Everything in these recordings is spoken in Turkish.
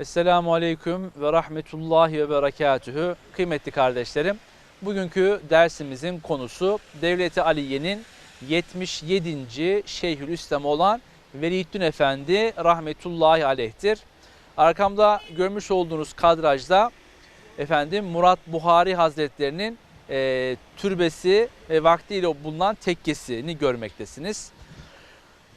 Esselamu Aleyküm ve Rahmetullahi ve Berekatühü. Kıymetli kardeşlerim, bugünkü dersimizin konusu Devleti Aliye'nin 77. Şeyhülislam olan Veliyüddin Efendi Rahmetullahi Aleyh'tir. Arkamda görmüş olduğunuz kadrajda efendim Murat Buhari Hazretlerinin e, türbesi ve vaktiyle bulunan tekkesini görmektesiniz.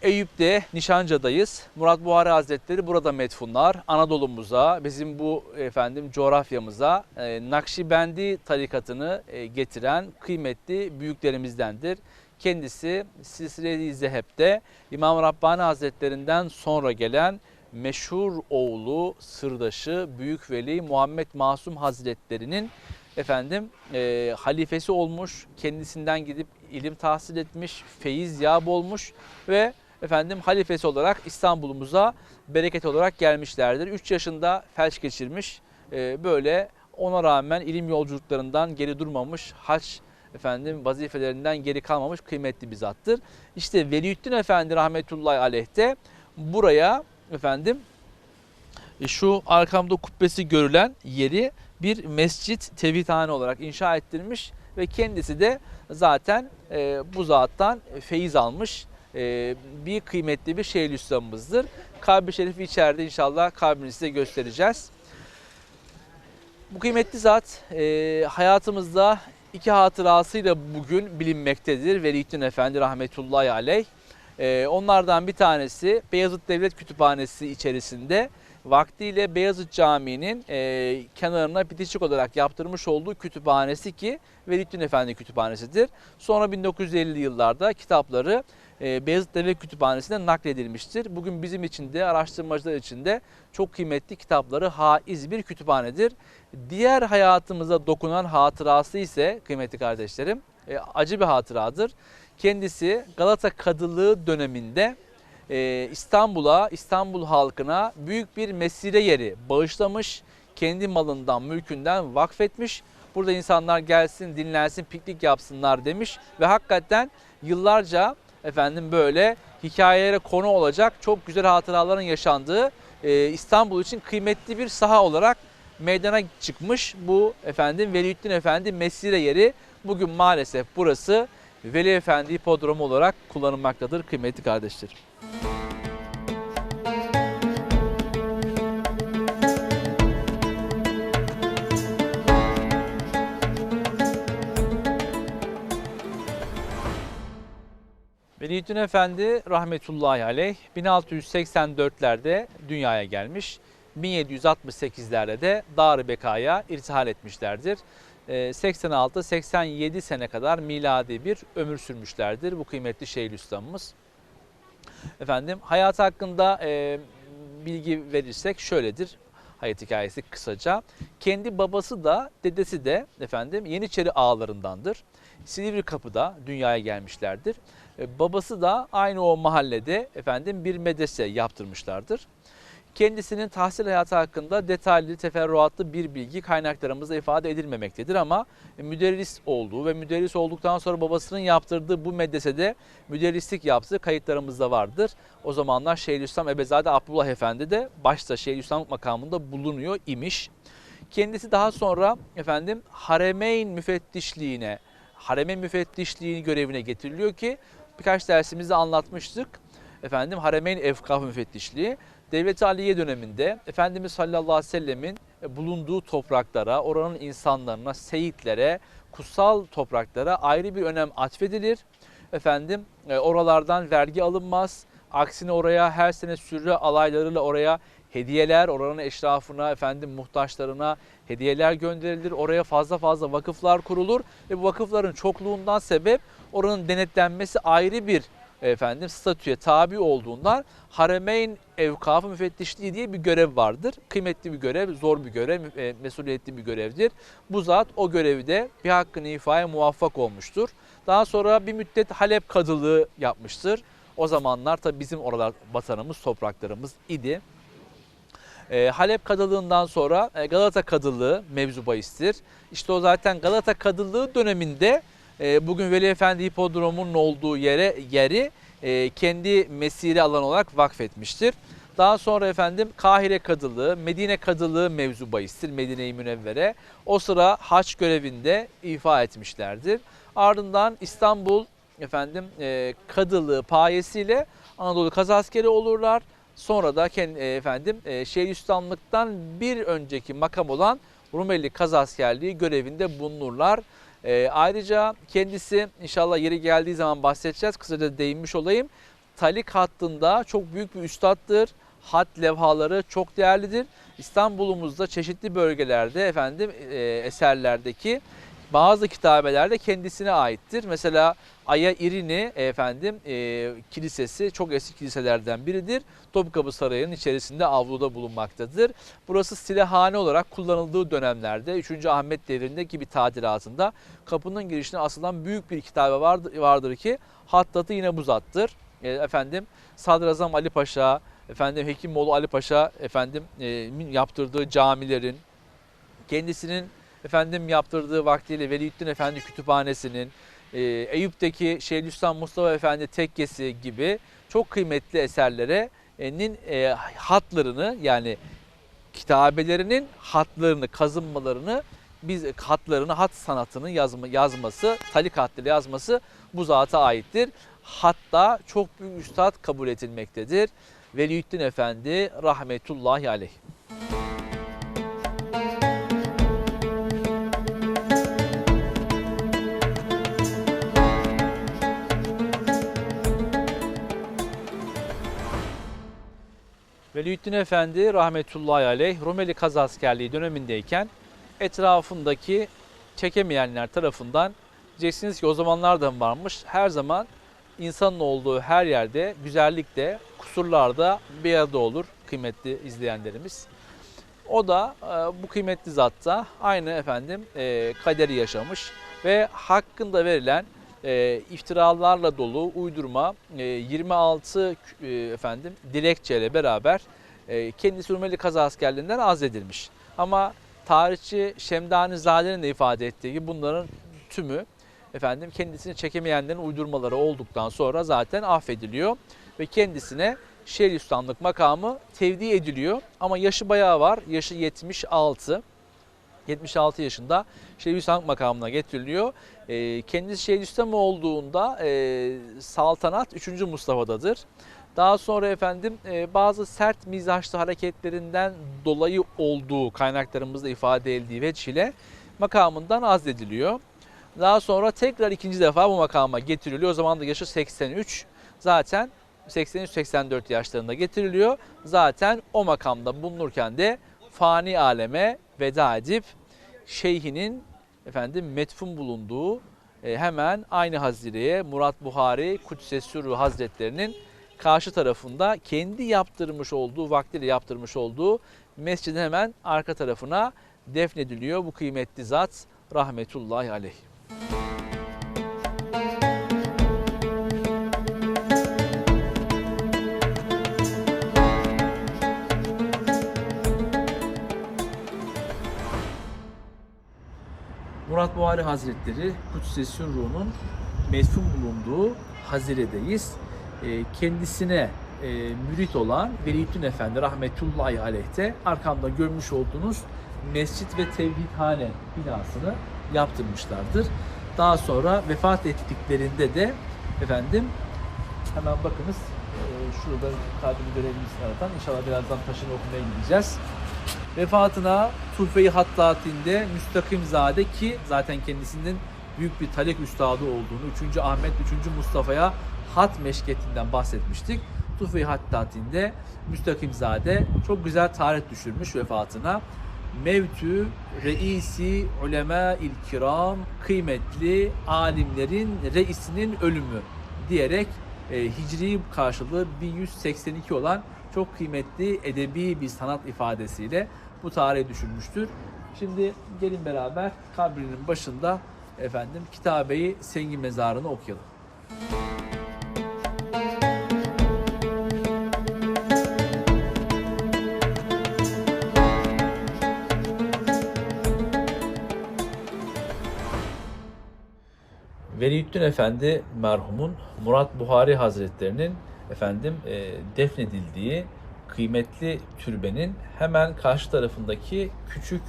Eyüp'te Nişanca'dayız. Murat Buhari Hazretleri burada metfunlar. Anadolu'muza, bizim bu efendim coğrafyamıza e, Nakşibendi tarikatını e, getiren kıymetli büyüklerimizdendir. Kendisi Silsile-i Zeheb'de İmam Rabbani Hazretlerinden sonra gelen meşhur oğlu, sırdaşı, büyük veli Muhammed Masum Hazretleri'nin efendim e, halifesi olmuş, kendisinden gidip ilim tahsil etmiş, feyiz yağ olmuş ve efendim halifesi olarak İstanbul'umuza bereket olarak gelmişlerdir. 3 yaşında felç geçirmiş. E, böyle ona rağmen ilim yolculuklarından geri durmamış, haç efendim vazifelerinden geri kalmamış kıymetli bir zattır. İşte Veliyüddin Efendi rahmetullahi aleyh de buraya efendim e, şu arkamda kubbesi görülen yeri bir mescit tevhidhane olarak inşa ettirmiş ve kendisi de zaten e, bu zattan feyiz almış e, bir kıymetli bir Şeyhülislam'ımızdır. Kabri Şerif'i içeride inşallah kabrini size göstereceğiz. Bu kıymetli zat e, hayatımızda iki hatırasıyla bugün bilinmektedir. Veliyüddin Efendi rahmetullahi aleyh. E, onlardan bir tanesi Beyazıt Devlet Kütüphanesi içerisinde vaktiyle Beyazıt Camii'nin e, kenarına bitişik olarak yaptırmış olduğu kütüphanesi ki Veliyüddin Efendi Kütüphanesi'dir. Sonra 1950'li yıllarda kitapları Beyazıt Devlet Kütüphanesi'ne nakledilmiştir. Bugün bizim için de araştırmacılar için de çok kıymetli kitapları haiz bir kütüphanedir. Diğer hayatımıza dokunan hatırası ise kıymetli kardeşlerim e, acı bir hatıradır. Kendisi Galata Kadılığı döneminde e, İstanbul'a, İstanbul halkına büyük bir mesire yeri bağışlamış. Kendi malından, mülkünden vakfetmiş. Burada insanlar gelsin, dinlensin, piknik yapsınlar demiş ve hakikaten yıllarca efendim böyle hikayelere konu olacak çok güzel hatıraların yaşandığı e, İstanbul için kıymetli bir saha olarak meydana çıkmış bu efendim Veliyüddin Efendi mesire yeri. Bugün maalesef burası Veli Efendi Hipodromu olarak kullanılmaktadır kıymetli kardeşlerim. Veliyüddin Efendi rahmetullahi aleyh 1684'lerde dünyaya gelmiş. 1768'lerde de Dar-ı Beka'ya irtihal etmişlerdir. 86-87 sene kadar miladi bir ömür sürmüşlerdir bu kıymetli Şeyhülislam'ımız. Efendim hayatı hakkında e, bilgi verirsek şöyledir. Hayat hikayesi kısaca. Kendi babası da dedesi de efendim Yeniçeri ağalarındandır. Silivri Kapı'da dünyaya gelmişlerdir. E, babası da aynı o mahallede efendim bir medrese yaptırmışlardır. Kendisinin tahsil hayatı hakkında detaylı, teferruatlı bir bilgi kaynaklarımızda ifade edilmemektedir ama müderris olduğu ve müderris olduktan sonra babasının yaptırdığı bu medresede müderrislik yaptığı kayıtlarımızda vardır. O zamanlar Şeyhülislam Ebezade Abdullah Efendi de başta Şeyhülislam makamında bulunuyor imiş. Kendisi daha sonra efendim Haremeyn müfettişliğine, Haremeyn müfettişliği görevine getiriliyor ki birkaç dersimizde anlatmıştık. Efendim Haremeyn Efkaf Müfettişliği Devleti Aliye döneminde Efendimiz sallallahu aleyhi ve sellemin bulunduğu topraklara, oranın insanlarına, seyitlere, kutsal topraklara ayrı bir önem atfedilir. Efendim e, oralardan vergi alınmaz. Aksine oraya her sene sürü alaylarıyla oraya hediyeler, oranın eşrafına, efendim muhtaçlarına hediyeler gönderilir. Oraya fazla fazla vakıflar kurulur ve bu vakıfların çokluğundan sebep oranın denetlenmesi ayrı bir efendim statüye tabi olduğundan Haremeyn Evkafı Müfettişliği diye bir görev vardır. Kıymetli bir görev, zor bir görev, e, mesuliyetli bir görevdir. Bu zat o görevi de bir hakkını ifaya muvaffak olmuştur. Daha sonra bir müddet Halep kadılığı yapmıştır. O zamanlar tabi bizim oralar vatanımız, topraklarımız idi. E, Halep kadılığından sonra e, Galata kadılığı mevzu bahistir. İşte o zaten Galata kadılığı döneminde e, bugün Veli Efendi Hipodromu'nun olduğu yere yeri e, kendi mesire alanı olarak vakfetmiştir. Daha sonra efendim Kahire Kadılığı, Medine Kadılığı mevzu bahistir Medine-i Münevvere. O sıra haç görevinde ifa etmişlerdir. Ardından İstanbul efendim e, Kadılığı payesiyle Anadolu Kazaskeri olurlar. Sonra da kendi, e, efendim e, Şeyhülislamlıktan bir önceki makam olan Rumeli Kazaskerliği görevinde bulunurlar. E, ayrıca kendisi inşallah yeri geldiği zaman bahsedeceğiz. Kısaca değinmiş olayım. Talik hattında çok büyük bir üstattır. Hat levhaları çok değerlidir. İstanbul'umuzda çeşitli bölgelerde efendim e, eserlerdeki bazı kitabelerde kendisine aittir. Mesela Aya İrini efendim e, kilisesi çok eski kiliselerden biridir. Topkapı Sarayı'nın içerisinde avluda bulunmaktadır. Burası silahhane olarak kullanıldığı dönemlerde 3. Ahmet devrindeki bir tadilatında kapının girişine asılan büyük bir kitabe vardır, vardır ki hattatı yine bu zattır. E, efendim Sadrazam Ali Paşa, efendim Hekimoğlu Ali Paşa efendim e, yaptırdığı camilerin kendisinin efendim yaptırdığı vaktiyle Veliüddin Efendi Kütüphanesi'nin, e, Eyüp'teki Şeyhülislam Mustafa Efendi tekkesi gibi çok kıymetli eserlerinin e, hatlarını yani kitabelerinin hatlarını, kazınmalarını biz hatlarını, hat sanatının yazma, yazması, talik hattıyla yazması bu zata aittir. Hatta çok büyük üstad kabul edilmektedir. Veliüddin Efendi rahmetullahi aleyh. Veliüddin Efendi rahmetullahi aleyh Rumeli Kazaskerliği dönemindeyken etrafındaki çekemeyenler tarafından diyeceksiniz ki o zamanlardan varmış. Her zaman insanın olduğu her yerde güzellikte, kusurlarda bir arada olur kıymetli izleyenlerimiz. O da e, bu kıymetli zatta aynı efendim e, kaderi yaşamış ve hakkında verilen e, iftiralarla dolu uydurma e, 26 e, efendim dilekçeyle beraber e, kendisi Rumeli Kaza askerliğinden azledilmiş. Ama tarihçi Şemdani Zade'nin de ifade ettiği gibi bunların tümü efendim kendisini çekemeyenlerin uydurmaları olduktan sonra zaten affediliyor ve kendisine Şeyhülislamlık makamı tevdi ediliyor ama yaşı bayağı var. Yaşı 76. 76 yaşında Şeyhülislam makamına getiriliyor. E, kendisi Şeyhülislam olduğunda e, saltanat 3. Mustafa'dadır. Daha sonra efendim e, bazı sert mizaçlı hareketlerinden dolayı olduğu kaynaklarımızda ifade edildiği veçile makamından azlediliyor. Daha sonra tekrar ikinci defa bu makama getiriliyor. O zaman da yaşı 83. Zaten 83-84 yaşlarında getiriliyor. Zaten o makamda bulunurken de fani aleme veda edip şeyhinin efendim metfun bulunduğu e, hemen aynı hazireye Murat Buhari Kudsesürü Hazretlerinin karşı tarafında kendi yaptırmış olduğu vaktiyle yaptırmış olduğu mescidin hemen arka tarafına defnediliyor bu kıymetli zat rahmetullahi aleyh. Buhari Hazretleri Kudsesi Ruh'un metfun bulunduğu Hazire'deyiz. E, kendisine e, mürit olan Veliüddin Efendi rahmetullahi aleyh'te arkamda görmüş olduğunuz mescit ve tevhidhane binasını yaptırmışlardır. Daha sonra vefat ettiklerinde de efendim hemen bakınız e, şurada kadimi görevlisini aratan inşallah birazdan taşını okumaya gideceğiz. Vefatına Tuhfe-i Hattati'nde Müstakimzade ki zaten kendisinin büyük bir talek üstadı olduğunu 3. Ahmet 3. Mustafa'ya hat meşketinden bahsetmiştik. Tuhfe-i Hattati'nde Müstakimzade çok güzel tarih düşürmüş vefatına. Mevtü reisi ulema il kiram kıymetli alimlerin reisinin ölümü diyerek e, hicri karşılığı 1182 olan çok kıymetli edebi bir sanat ifadesiyle bu tarihe düşürmüştür. Şimdi gelin beraber kabrinin başında efendim kitabeyi Sengi Mezarı'nı okuyalım. Veliüddin Efendi merhumun Murat Buhari Hazretlerinin efendim e, defnedildiği kıymetli türbenin hemen karşı tarafındaki küçük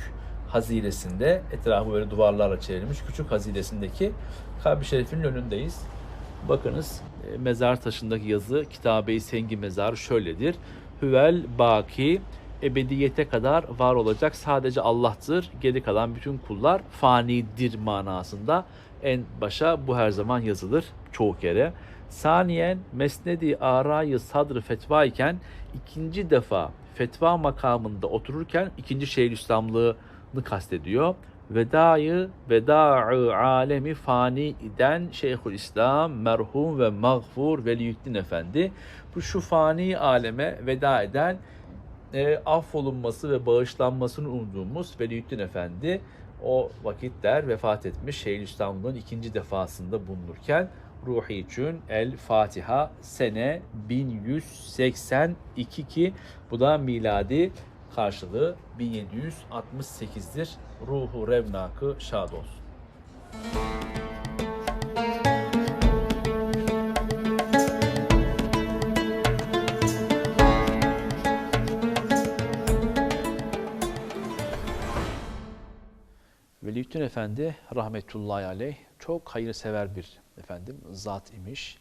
haziresinde, etrafı böyle duvarlarla çevrilmiş küçük haziresindeki Kabe-i Şerif'in önündeyiz. Bakınız e, mezar taşındaki yazı Kitabe-i Sengi Mezarı şöyledir. Hüvel baki ebediyete kadar var olacak sadece Allah'tır. Geri kalan bütün kullar fanidir manasında. En başa bu her zaman yazılır çoğu kere. Saniyen mesnedi arayı sadrı fetva iken ikinci defa fetva makamında otururken ikinci Şeyhülislamlığını kastediyor. Vedayı veda'ı alemi fani iden Şeyhülislam merhum ve mağfur Veliyüddin Efendi. Bu şu fani aleme veda eden e, affolunması ve bağışlanmasını umduğumuz Veliyüddin Efendi o vakitler vefat etmiş Şeyhülislam'ın ikinci defasında bulunurken ruhi için El Fatiha sene 1182 ki bu da miladi karşılığı 1768'dir. Ruhu revnakı şad olsun. Veliyüddin Efendi rahmetullahi aleyh çok hayırsever bir efendim zat imiş.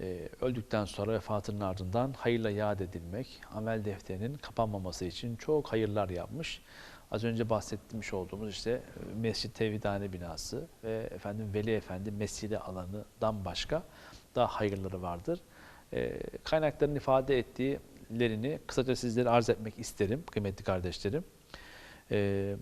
Ee, öldükten sonra vefatının ardından hayırla yad edilmek, amel defterinin kapanmaması için çok hayırlar yapmış. Az önce bahsetmiş olduğumuz işte e, Mescid Tevhidhane binası ve efendim Veli Efendi mescidi alanından başka daha hayırları vardır. Ee, kaynakların ifade ettiğlerini kısaca sizlere arz etmek isterim kıymetli kardeşlerim. Ee,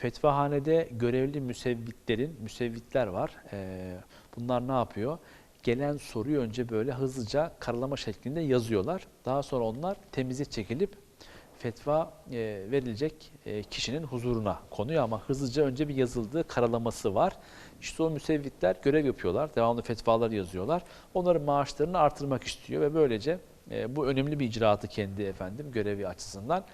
Fetvahanede görevli müsevvitlerin, müsevvitler var. Ee, bunlar ne yapıyor? Gelen soruyu önce böyle hızlıca karalama şeklinde yazıyorlar. Daha sonra onlar temize çekilip fetva e, verilecek e, kişinin huzuruna konuyor ama hızlıca önce bir yazıldığı karalaması var. İşte o müsevvitler görev yapıyorlar, devamlı fetvalar yazıyorlar. Onların maaşlarını artırmak istiyor ve böylece e, bu önemli bir icraatı kendi efendim görevi açısından.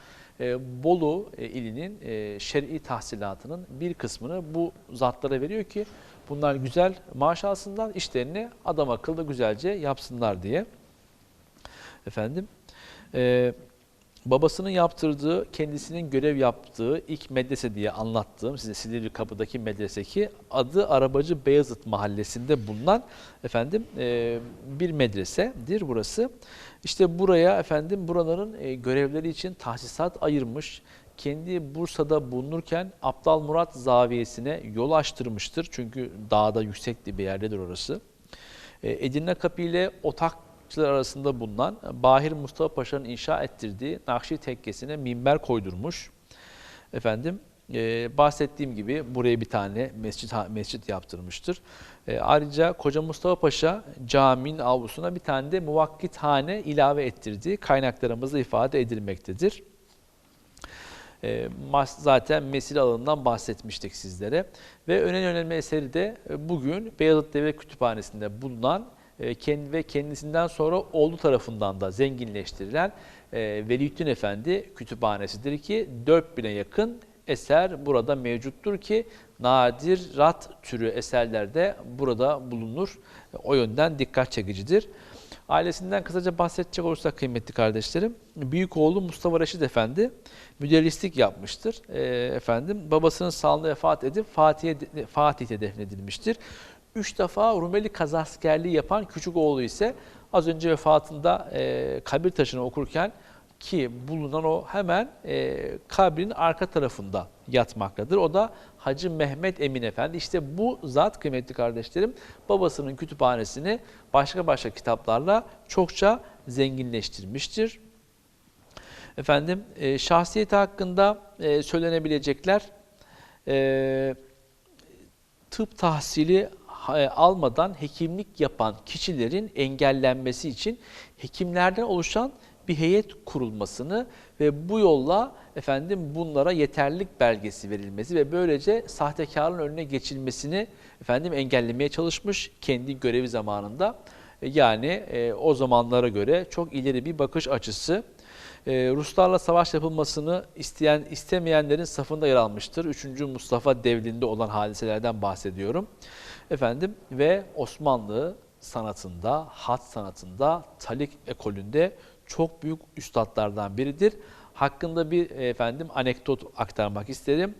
E, Bolu e, ilinin e, şer'i tahsilatının bir kısmını bu zatlara veriyor ki bunlar güzel maaş alsınlar, işlerini adam akıllı güzelce yapsınlar diye. Efendim, e, babasının yaptırdığı, kendisinin görev yaptığı ilk medrese diye anlattığım size Silivri Kapı'daki medrese ki adı Arabacı Beyazıt mahallesinde bulunan efendim e, bir medresedir burası. İşte buraya efendim buraların e, görevleri için tahsisat ayırmış. Kendi Bursa'da bulunurken Abdal Murat Zaviyesi'ne yol açtırmıştır. Çünkü dağda yüksek bir yerdedir orası. E, Edirne Kapı ile Otakçılar arasında bulunan Bahir Mustafa Paşa'nın inşa ettirdiği Nakşi Tekkesi'ne minber koydurmuş. Efendim e, bahsettiğim gibi buraya bir tane mescit mescit yaptırmıştır. E, ayrıca Koca Mustafa Paşa caminin avlusuna bir tane de muvakkithane ilave ettirdiği kaynaklarımızda ifade edilmektedir. E, zaten mesil alanından bahsetmiştik sizlere. Ve önemli önemli eseri de e, bugün Beyazıt Devlet Kütüphanesi'nde bulunan kendi ve kendisinden sonra oğlu tarafından da zenginleştirilen e, Veliyüddin Efendi Kütüphanesi'dir ki 4000'e yakın eser burada mevcuttur ki nadir rat türü eserlerde burada bulunur. O yönden dikkat çekicidir. Ailesinden kısaca bahsedecek olursak kıymetli kardeşlerim, büyük oğlu Mustafa Reşit Efendi müderrislik yapmıştır. E, efendim babasının sağlığında vefat edip Fatih'e Fatih'te defnedilmiştir. Üç defa Rumeli kazaskerliği yapan küçük oğlu ise az önce vefatında e, kabir taşını okurken ki bulunan o hemen e, kabrin arka tarafında yatmaktadır. O da Hacı Mehmet Emin Efendi. İşte bu zat kıymetli kardeşlerim babasının kütüphanesini başka başka kitaplarla çokça zenginleştirmiştir. Efendim e, şahsiyeti hakkında e, söylenebilecekler e, tıp tahsili almadan hekimlik yapan kişilerin engellenmesi için hekimlerden oluşan bir heyet kurulmasını ve bu yolla efendim bunlara yeterlilik belgesi verilmesi ve böylece sahtekarlığın önüne geçilmesini efendim engellemeye çalışmış kendi görevi zamanında. E, yani e, o zamanlara göre çok ileri bir bakış açısı. E, Ruslarla savaş yapılmasını isteyen istemeyenlerin safında yer almıştır. 3. Mustafa devrinde olan hadiselerden bahsediyorum. Efendim ve Osmanlı sanatında, hat sanatında, talik ekolünde çok büyük üstadlardan biridir. Hakkında bir efendim anekdot aktarmak isterim.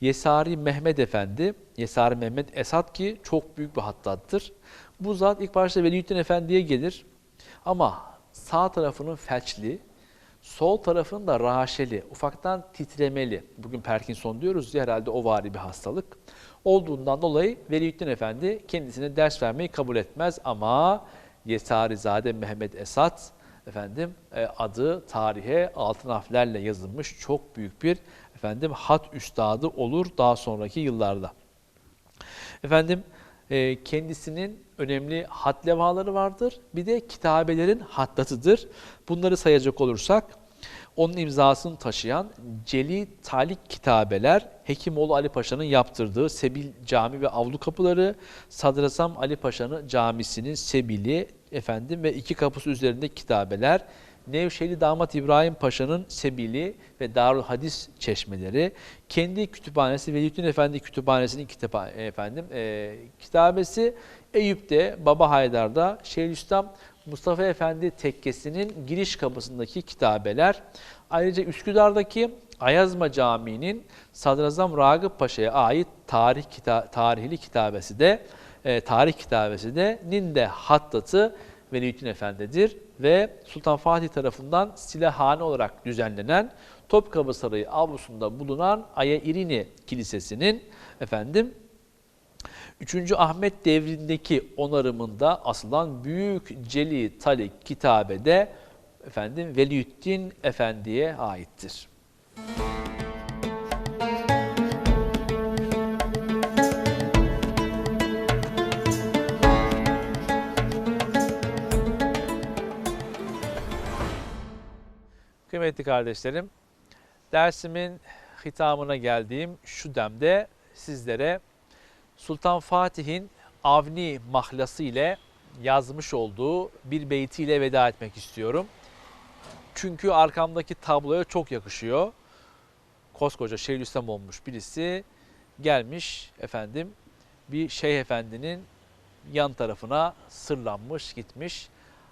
Yesari Mehmet Efendi, Yesari Mehmet Esat ki çok büyük bir hattattır. Bu zat ilk başta Veliüddin Efendi'ye gelir ama sağ tarafının felçli, sol tarafının da rahaşeli, ufaktan titremeli. Bugün Parkinson diyoruz ya herhalde o vari bir hastalık. Olduğundan dolayı Veliüddin Efendi kendisine ders vermeyi kabul etmez ama Yesarizade Mehmet Esat efendim e, adı tarihe altın harflerle yazılmış çok büyük bir efendim hat üstadı olur daha sonraki yıllarda. Efendim e, kendisinin önemli hat levhaları vardır. Bir de kitabelerin hattatıdır. Bunları sayacak olursak onun imzasını taşıyan Celi Talik kitabeler Hekimoğlu Ali Paşa'nın yaptırdığı Sebil Cami ve Avlu kapıları, Sadrazam Ali Paşa'nın camisinin Sebili efendim ve iki kapısı üzerinde kitabeler, Nevşehirli Damat İbrahim Paşa'nın Sebili ve Darül Hadis çeşmeleri, kendi kütüphanesi Veliüddin Efendi Kütüphanesi'nin kitaba, efendim e, kitabesi, Eyüp'te, Baba Haydar'da, Şeyhülislam Mustafa Efendi Tekkesi'nin giriş kapısındaki kitabeler, ayrıca Üsküdar'daki Ayazma Camii'nin Sadrazam Ragıp Paşa'ya ait tarih kita tarihli kitabesi de e, tarih kitabesi de Ninde Hattatı Veliüddin Efendi'dir ve Sultan Fatih tarafından silahhane olarak düzenlenen Topkapı Sarayı avlusunda bulunan Aya İrini Kilisesi'nin efendim 3. Ahmet devrindeki onarımında asılan Büyük Celi Talik kitabede efendim Veliüddin Efendi'ye aittir. Kıymetli kardeşlerim, dersimin hitamına geldiğim şu demde sizlere Sultan Fatih'in Avni mahlası ile yazmış olduğu bir beytiyle veda etmek istiyorum. Çünkü arkamdaki tabloya çok yakışıyor. Koskoca Şeyhülislam olmuş birisi gelmiş efendim bir şeyh efendinin yan tarafına sırlanmış gitmiş.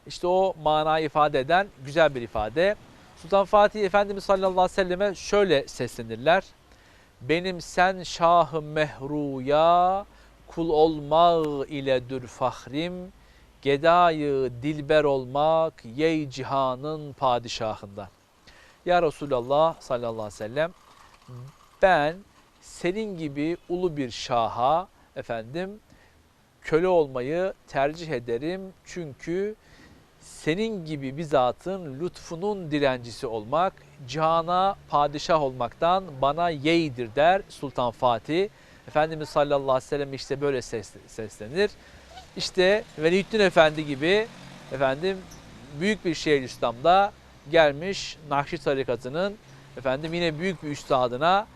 İşte o manayı ifade eden güzel bir ifade. Sultan Fatih Efendimiz sallallahu aleyhi ve selleme şöyle seslenirler. Benim sen şahı mehruya kul olmak ile dür fahrim, gedayı dilber olmak yey cihanın padişahından. Ya Resulallah sallallahu aleyhi ve sellem ben senin gibi ulu bir şaha efendim köle olmayı tercih ederim. Çünkü senin gibi bir zatın lütfunun direncisi olmak, cihana padişah olmaktan bana yeğdir der Sultan Fatih. Efendimiz sallallahu aleyhi ve sellem işte böyle ses, seslenir. İşte Veliüddin Efendi gibi efendim büyük bir şehir İslam'da gelmiş Nakşi tarikatının efendim yine büyük bir üstadına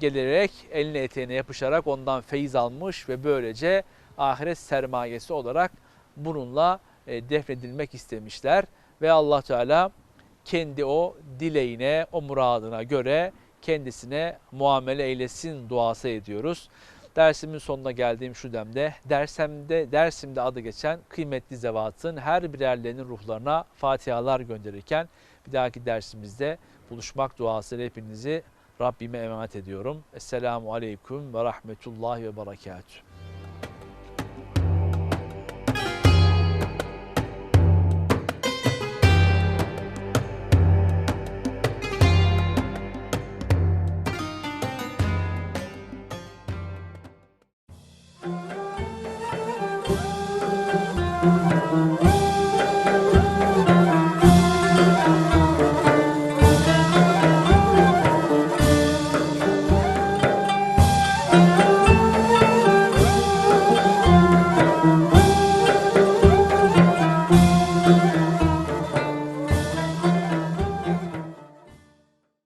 gelerek eline eteğine yapışarak ondan feyiz almış ve böylece ahiret sermayesi olarak bununla e, defnedilmek istemişler ve Allah Teala kendi o dileğine, o muradına göre kendisine muamele eylesin duası ediyoruz. Dersimin sonuna geldiğim şu demde, dersemde, dersimde adı geçen kıymetli zevatın her birerlerinin ruhlarına fatihalar gönderirken bir dahaki dersimizde buluşmak duasıyla hepinizi Rabbime emanet ediyorum. Esselamu Aleyküm ve Rahmetullahi ve Berekatuhu.